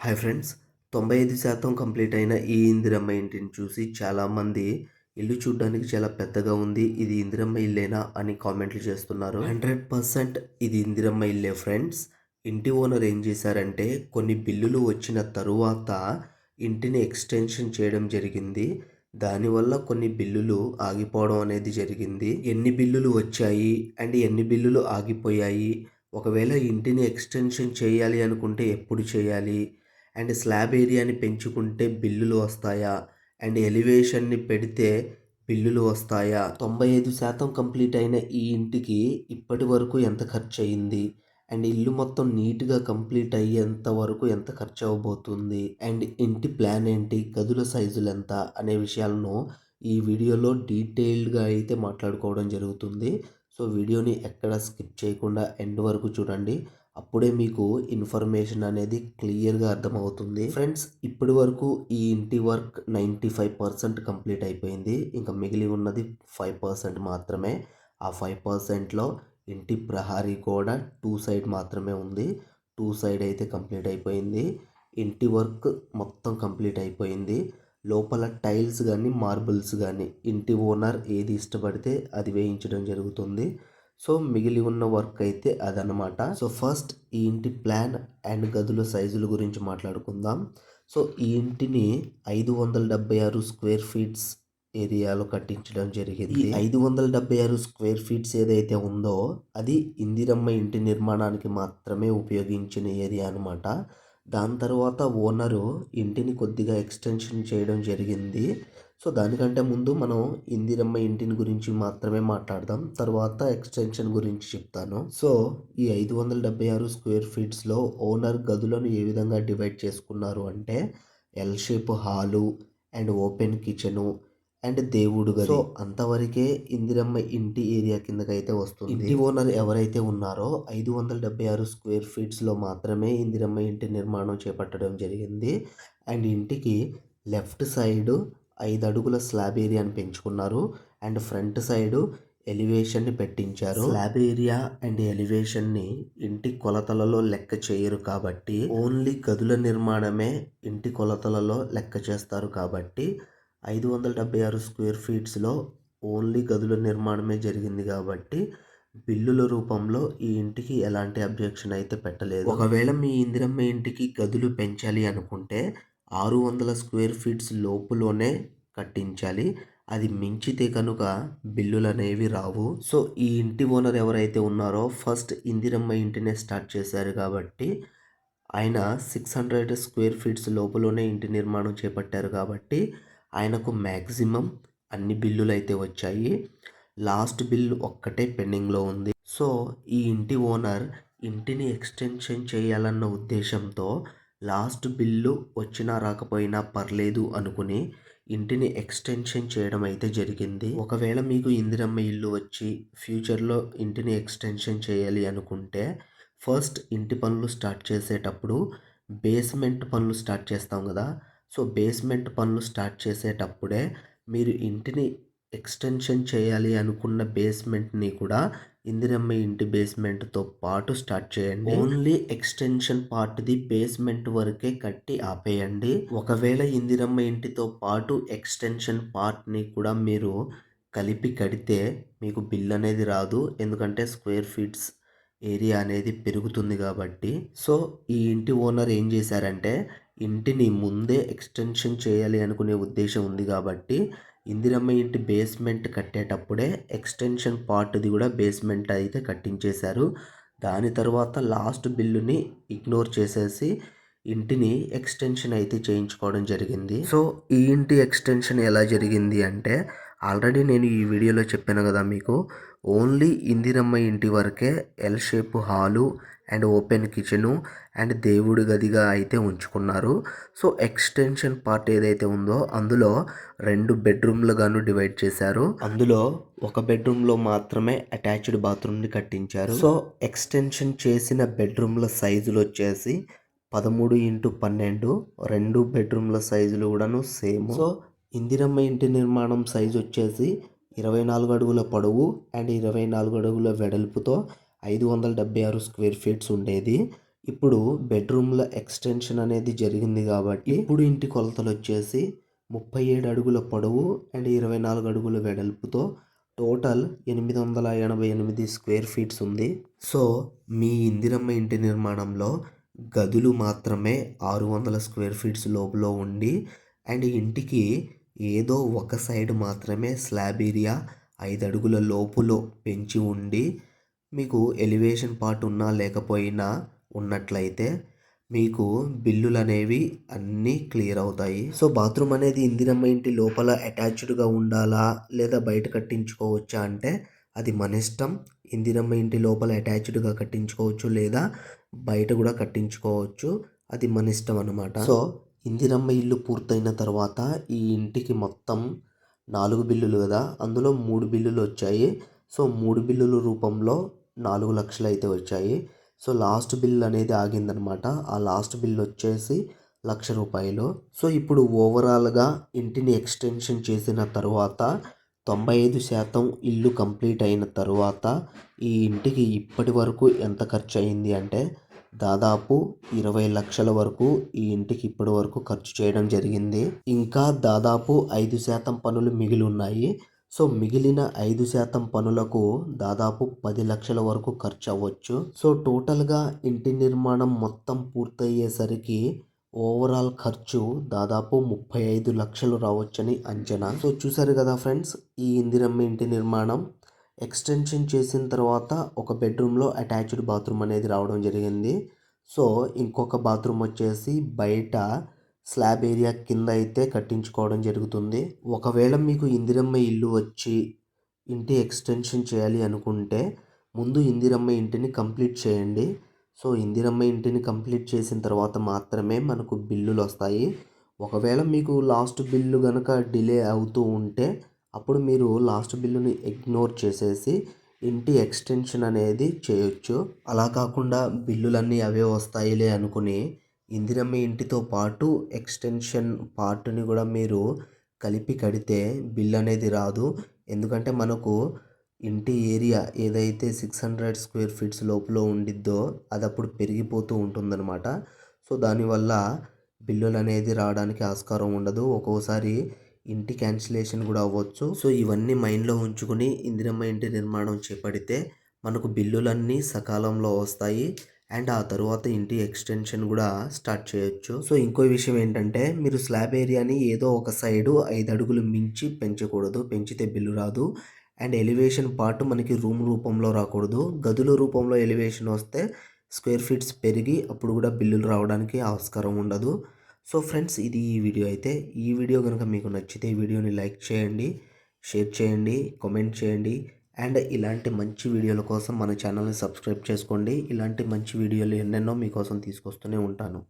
Hi friends. తొంభై ఐదు శాతం కంప్లీట్ అయిన ఈ ఇందిరమ్మ ఇంటిని చూసి చాలామంది ఇల్లు చూడడానికి చాలా పెద్దగా ఉంది. ఇది ఇందిరమ్మ ఇల్లేనా అని కామెంట్లు చేస్తున్నారు. హండ్రెడ్ పర్సెంట్ ఇది ఇందిరమ్మ ఇల్లే ఫ్రెండ్స్. ఇంటి ఓనర్ ఏం చేశారంటే కొన్ని బిల్లులు వచ్చిన తరువాత ఇంటిని ఎక్స్టెన్షన్ చేయడం జరిగింది. దానివల్ల కొన్ని బిల్లులు ఆగిపోవడం అనేది జరిగింది. ఎన్ని బిల్లులు వచ్చాయి అండ్ ఎన్ని బిల్లులు ఆగిపోయాయి? ఒకవేళ ఇంటిని ఎక్స్టెన్షన్ చేయాలి అనుకుంటే ఎప్పుడు చేయాలి? అండ్ స్లాబ్ ఏరియాని పెంచుకుంటే బిల్లులు వస్తాయా? అండ్ ఎలివేషన్ని పెడితే బిల్లులు వస్తాయా? తొంభై ఐదు శాతం కంప్లీట్ అయిన ఈ ఇంటికి ఇప్పటి వరకు ఎంత ఖర్చు అయింది అండ్ ఇల్లు మొత్తం నీట్గా కంప్లీట్ అయ్యేంత వరకు ఎంత ఖర్చు అవ్వబోతుంది అండ్ ఇంటి ప్లాన్ ఏంటి? గదుల సైజులు ఎంత? అనే విషయాలను ఈ వీడియోలో డీటెయిల్డ్గా అయితే మాట్లాడుకోవడం జరుగుతుంది. సో వీడియోని ఎక్కడ స్కిప్ చేయకుండా ఎండ్ వరకు చూడండి. అప్పుడే మీకు ఇన్ఫర్మేషన్ అనేది క్లియర్గా అర్థమవుతుంది. ఫ్రెండ్స్ ఇప్పటి వరకు ఈ ఇంటి work ninety five percent complete అయిపోయింది. ఇంకా మిగిలి ఉన్నది ఫైవ్ పర్సెంట్ మాత్రమే. ఆ ఫైవ్ పర్సెంట్లో ఇంటి ప్రహారీ కూడా టూ సైడ్ మాత్రమే ఉంది. టూ సైడ్ అయితే కంప్లీట్ అయిపోయింది. ఇంటి వర్క్ మొత్తం కంప్లీట్ అయిపోయింది. లోపల టైల్స్ కానీ మార్బుల్స్ కానీ ఇంటి ఓనర్ ఏది ఇష్టపడితే అది వేయించడం జరుగుతుంది. సో మిగిలి ఉన్న వర్క్ అయితే అదనమాట సో ఫస్ట్ ఈ ఇంటి ప్లాన్ అండ్ గదుల సైజుల గురించి మాట్లాడుకుందాం. సో ఈ ఇంటిని ఐదు వందల డెబ్బై ఆరు స్క్వేర్ ఫీట్స్ ఏరియాలో కట్టించడం జరిగింది. ఐదు వందల డెబ్బై ఆరు స్క్వేర్ ఫీట్స్ ఏదైతే ఉందో అది ఇందిరమ్మ ఇంటి నిర్మాణానికి మాత్రమే ఉపయోగించిన ఏరియా అనమాట దాని తర్వాత ఓనరు ఇంటిని కొద్దిగా ఎక్స్టెన్షన్ చేయడం జరిగింది. సో దానికంటే ముందు మనం ఇందిరమ్మ ఇంటిని గురించి మాత్రమే మాట్లాడదాం. తర్వాత ఎక్స్టెన్షన్ గురించి చెప్తాను. సో ఈ ఐదు వందల డెబ్బై ఆరు స్క్వేర్ ఫీట్స్లో ఓనర్ గదులను ఏ విధంగా డివైడ్ చేసుకున్నారు అంటే L shape hall and open kitchen and దేవుడు సో అంతవరకే ఇందిరమ్మ ఇంటి ఏరియా కిందకైతే వస్తుంది. ఇంటి ఓనర్ ఎవరైతే ఉన్నారో ఐదు వందల డెబ్బై ఆరు స్క్వేర్ ఫీట్స్లో మాత్రమే ఇందిరమ్మ ఇంటి నిర్మాణం చేపట్టడం జరిగింది. అండ్ ఇంటికి లెఫ్ట్ సైడ్ ఐదు అడుగుల స్లాబ్ ఏరియాని పెంచుకున్నారు. అండ్ ఫ్రంట్ సైడ్ ఎలివేషన్ని పెట్టించారు. స్లాబ్ ఏరియా అండ్ ఎలివేషన్ని ఇంటి కొలతలలో లెక్క చేయరు కాబట్టి ఓన్లీ గదుల నిర్మాణమే ఇంటి కొలతలలో లెక్క చేస్తారు కాబట్టి ఐదు వందల డెబ్బై ఆరు స్క్వేర్ ఫీట్స్లో ఓన్లీ గదుల నిర్మాణమే జరిగింది కాబట్టి బిల్లుల రూపంలో ఈ ఇంటికి ఎలాంటి అబ్జెక్షన్ అయితే పెట్టలేదు. ఒకవేళ మీ ఇందిరమ్మ ఇంటికి గదులు పెంచాలి అనుకుంటే ఆరు వందల స్క్వేర్ ఫీట్స్ లోపులోనే కట్టించాలి. అది మించితే కనుక బిల్లులు అనేవి రావు. సో ఈ ఇంటి ఓనర్ ఎవరైతే ఉన్నారో ఫస్ట్ ఇందిరమ్మ ఇంటినే స్టార్ట్ చేశారు కాబట్టి ఆయన సిక్స్ హండ్రెడ్ స్క్వేర్ ఫీట్స్ లోపలనే ఇంటి నిర్మాణం చేపట్టారు కాబట్టి ఆయనకు మ్యాక్సిమం అన్ని బిల్లులు అయితే వచ్చాయి. లాస్ట్ బిల్లు ఒక్కటే పెండింగ్లో ఉంది. సో ఈ ఇంటి ఓనర్ ఇంటిని ఎక్స్టెన్షన్ చేయాలన్న ఉద్దేశంతో లాస్ట్ బిల్లు వచ్చినా రాకపోయినా పర్లేదు అనుకుని ఇంటిని ఎక్స్టెన్షన్ చేయడం అయితే జరిగింది. ఒకవేళ మీకు ఇందిరమ్మ ఇల్లు వచ్చి ఫ్యూచర్లో ఇంటిని ఎక్స్టెన్షన్ చేయాలి అనుకుంటే ఫస్ట్ ఇంటి పనులు స్టార్ట్ చేసేటప్పుడు బేస్మెంట్ పనులు స్టార్ట్ చేస్తాం కదా సో బేస్మెంట్ పనులు స్టార్ట్ చేసేటప్పుడే మీరు ఇంటిని ఎక్స్టెన్షన్ చేయాలి అనుకున్న బేస్మెంట్ని కూడా ఇందిరమ్మ ఇంటి బేస్మెంట్తో పాటు స్టార్ట్ చేయండి. ఓన్లీ ఎక్స్టెన్షన్ పార్ట్ది బేస్మెంట్ వరకే కట్టి ఆపేయండి. ఒకవేళ ఇందిరమ్మ ఇంటితో పాటు ఎక్స్టెన్షన్ పార్ట్ని కూడా మీరు కలిపి కడితే మీకు బిల్ అనేది రాదు. ఎందుకంటే స్క్వేర్ ఫీట్స్ ఏరియా అనేది పెరుగుతుంది కాబట్టి. సో ఈ ఇంటి ఓనర్ ఏం చేశారంటే ఇంటిని ముందే ఎక్స్టెన్షన్ చేయాలి అనుకునే ఉద్దేశం ఉంది కాబట్టి ఇందిరమ్మ ఇంటి బేస్మెంట్ కట్టేటప్పుడే ఎక్స్టెన్షన్ పార్ట్ది కూడా బేస్మెంట్ అయితే కట్టించేశారు. దాని తర్వాత లాస్ట్ బిల్లుని ఇగ్నోర్ చేసేసి ఇంటిని ఎక్స్టెన్షన్ అయితే చేయించుకోవడం జరిగింది. సో ఈ ఇంటి ఎక్స్టెన్షన్ ఎలా జరిగింది అంటే ఆల్రెడీ నేను ఈ వీడియోలో చెప్పాను కదా మీకు ఓన్లీ ఇందిరమ్మ ఇంటి వరకే L shape hall and open kitchen and దేవుడి గదిగా అయితే ఉంచుకున్నారు. సో ఎక్స్టెన్షన్ పార్ట్ ఏదైతే ఉందో అందులో రెండు బెడ్రూమ్లుగాను డివైడ్ చేశారు. అందులో ఒక బెడ్రూమ్లో మాత్రమే అటాచ్డ్ బాత్రూమ్ని కట్టించారు. సో ఎక్స్టెన్షన్ చేసిన బెడ్రూమ్ల సైజులు వచ్చేసి పదమూడు ఇంటూ పన్నెండు రెండు బెడ్రూమ్ల సైజులు కూడాను సేమ్. సో ఇందిరమ్మ ఇంటి నిర్మాణం సైజు వచ్చేసి ఇరవై నాలుగు అడుగుల పొడవు అండ్ ఇరవై నాలుగు అడుగుల వెడల్పుతో ఐదు వందల డెబ్బై ఆరు స్క్వేర్ ఫీట్స్ ఉండేది. ఇప్పుడు బెడ్రూమ్ల ఎక్స్టెన్షన్ అనేది జరిగింది కాబట్టి ఇప్పుడు ఇంటి కొలతలు వచ్చేసి ముప్పై ఏడు అడుగుల పొడవు అండ్ ఇరవై నాలుగు అడుగుల వెడల్పుతో టోటల్ ఎనిమిది వందల ఎనభై ఎనిమిది స్క్వేర్ ఫీట్స్ ఉంది. సో మీ ఇందిరమ్మ ఇంటి నిర్మాణంలో గదులు మాత్రమే ఆరు వందల స్క్వేర్ ఫీట్స్ లోపల ఉండి అండ్ ఇంటికి ఏదో ఒక సైడ్ మాత్రమే స్లాబ్ ఏరియా ఐదు అడుగుల లోపులో పెంచి ఉండి మీకు ఎలివేషన్ పార్ట్ ఉన్నా లేకపోయినా ఉన్నట్లయితే మీకు బిల్లులు అనేవి అన్నీ క్లియర్ అవుతాయి. సో బాత్రూమ్ అనేది ఇందిరమ్మ ఇంటి లోపల అటాచ్డ్గా ఉండాలా లేదా బయట కట్టించుకోవచ్చా అంటే అది మన ఇష్టం. ఇందిరమ్మ ఇంటి లోపల అటాచ్డ్గా కట్టించుకోవచ్చు లేదా బయట కూడా కట్టించుకోవచ్చు. అది మన ఇష్టం అనమాట సో ఇందిరమ్మ ఇల్లు పూర్తయిన తర్వాత ఈ ఇంటికి మొత్తం నాలుగు బిల్లులు కదా. అందులో మూడు బిల్లులు వచ్చాయి. సో మూడు బిల్లుల రూపంలో నాలుగు లక్షలు అయితే వచ్చాయి. సో లాస్ట్ బిల్ అనేది ఆగిందనమాట. ఆ లాస్ట్ బిల్ వచ్చేసి లక్ష రూపాయలు. సో ఇప్పుడు ఓవరాల్గా ఇంటిని ఎక్స్టెన్షన్ చేసిన తర్వాత తొంభై ఐదు శాతం ఇల్లు కంప్లీట్ అయిన తర్వాత ఈ ఇంటికి ఇప్పటి వరకు ఎంత ఖర్చు అయింది అంటే దాదాపు ఇరవై లక్షల వరకు ఈ ఇంటికి ఇప్పటి వరకు ఖర్చు చేయడం జరిగింది. ఇంకా దాదాపు ఐదు శాతం పనులు మిగిలి ఉన్నాయి. సో మిగిలిన ఐదు శాతం పనులకు దాదాపు పది లక్షల వరకు ఖర్చు అవ్వచ్చు. సో టోటల్గా ఇంటి నిర్మాణం మొత్తం పూర్తయ్యేసరికి ఓవరాల్ ఖర్చు దాదాపు ముప్పై ఐదు లక్షలు రావచ్చని అంచనా. సో చూసారు కదా ఫ్రెండ్స్ ఈ ఇందిరమ్మ ఇంటి నిర్మాణం ఎక్స్టెన్షన్ చేసిన తర్వాత ఒక బెడ్రూమ్లో అటాచ్డ్ బాత్రూమ్ అనేది రావడం జరిగింది. సో ఇంకొక బాత్రూమ్ వచ్చేసి బయట స్లాబ్ ఏరియా కింద అయితే కట్టించుకోవడం జరుగుతుంది. ఒకవేళ మీకు ఇందిరమ్మ ఇల్లు వచ్చి ఇంటి ఎక్స్టెన్షన్ చేయాలి అనుకుంటే ముందు ఇందిరమ్మ ఇంటిని కంప్లీట్ చేయండి. సో ఇందిరమ్మ ఇంటిని కంప్లీట్ చేసిన తర్వాత మాత్రమే మనకు బిల్లులు వస్తాయి. ఒకవేళ మీకు లాస్ట్ బిల్లు కనుక డిలే అవుతూ ఉంటే అప్పుడు మీరు లాస్ట్ బిల్లుని ఇగ్నోర్ చేసేసి ఇంటి ఎక్స్టెన్షన్ అనేది చేయొచ్చు. అలా కాకుండా బిల్లులన్నీ అవే వస్తాయిలే అనుకుని ఇందిరమ్మ ఇంటితో పాటు ఎక్స్టెన్షన్ పార్ట్ని కూడా మీరు కలిపి కడితే బిల్ అనేది రాదు. ఎందుకంటే మనకు ఇంటి ఏరియా ఏదైతే సిక్స్ హండ్రెడ్ స్క్వేర్ ఫీట్స్ లోపల ఉండిద్దో అది అప్పుడు పెరిగిపోతూ ఉంటుందన్నమాట. సో దానివల్ల బిల్లులు అనేది రావడానికి ఆస్కారం ఉండదు. ఒక్కోసారి ఇంటి క్యాన్సిలేషన్ కూడా అవ్వచ్చు. సో ఇవన్నీ మైండ్లో ఉంచుకుని ఇందిరమ్మ ఇంటి నిర్మాణం చేపడితే మనకు బిల్లులన్నీ సకాలంలో వస్తాయి. అండ్ ఆ తర్వాత ఇంటి ఎక్స్టెన్షన్ కూడా స్టార్ట్ చేయొచ్చు. సో ఇంకో విషయం ఏంటంటే మీరు స్లాబ్ ఏరియాని ఏదో ఒక సైడు ఐదు అడుగులు మించి పెంచకూడదు. పెంచితే బిల్లు రాదు. అండ్ ఎలివేషన్ పార్ట్ మనకి రూమ్ రూపంలో రాకూడదు. గదుల రూపంలో ఎలివేషన్ వస్తే స్క్వేర్ ఫీట్స్ పెరిగి అప్పుడు కూడా బిల్లులు రావడానికి ఆస్కారం ఉండదు. సో ఫ్రెండ్స్ ఇది ఈ వీడియో అయితే. ఈ వీడియో కనుక మీకు నచ్చితే వీడియోని లైక్ చేయండి షేర్ చేయండి కామెంట్ చేయండి. అండ్ ఇలాంటి మంచి వీడియోల కోసం మన ఛానల్ని సబ్స్క్రైబ్ చేసుకోండి. ఇలాంటి మంచి వీడియోలు ఎన్నెన్నో మీకోసం తీసుకొస్తూనే ఉంటాను.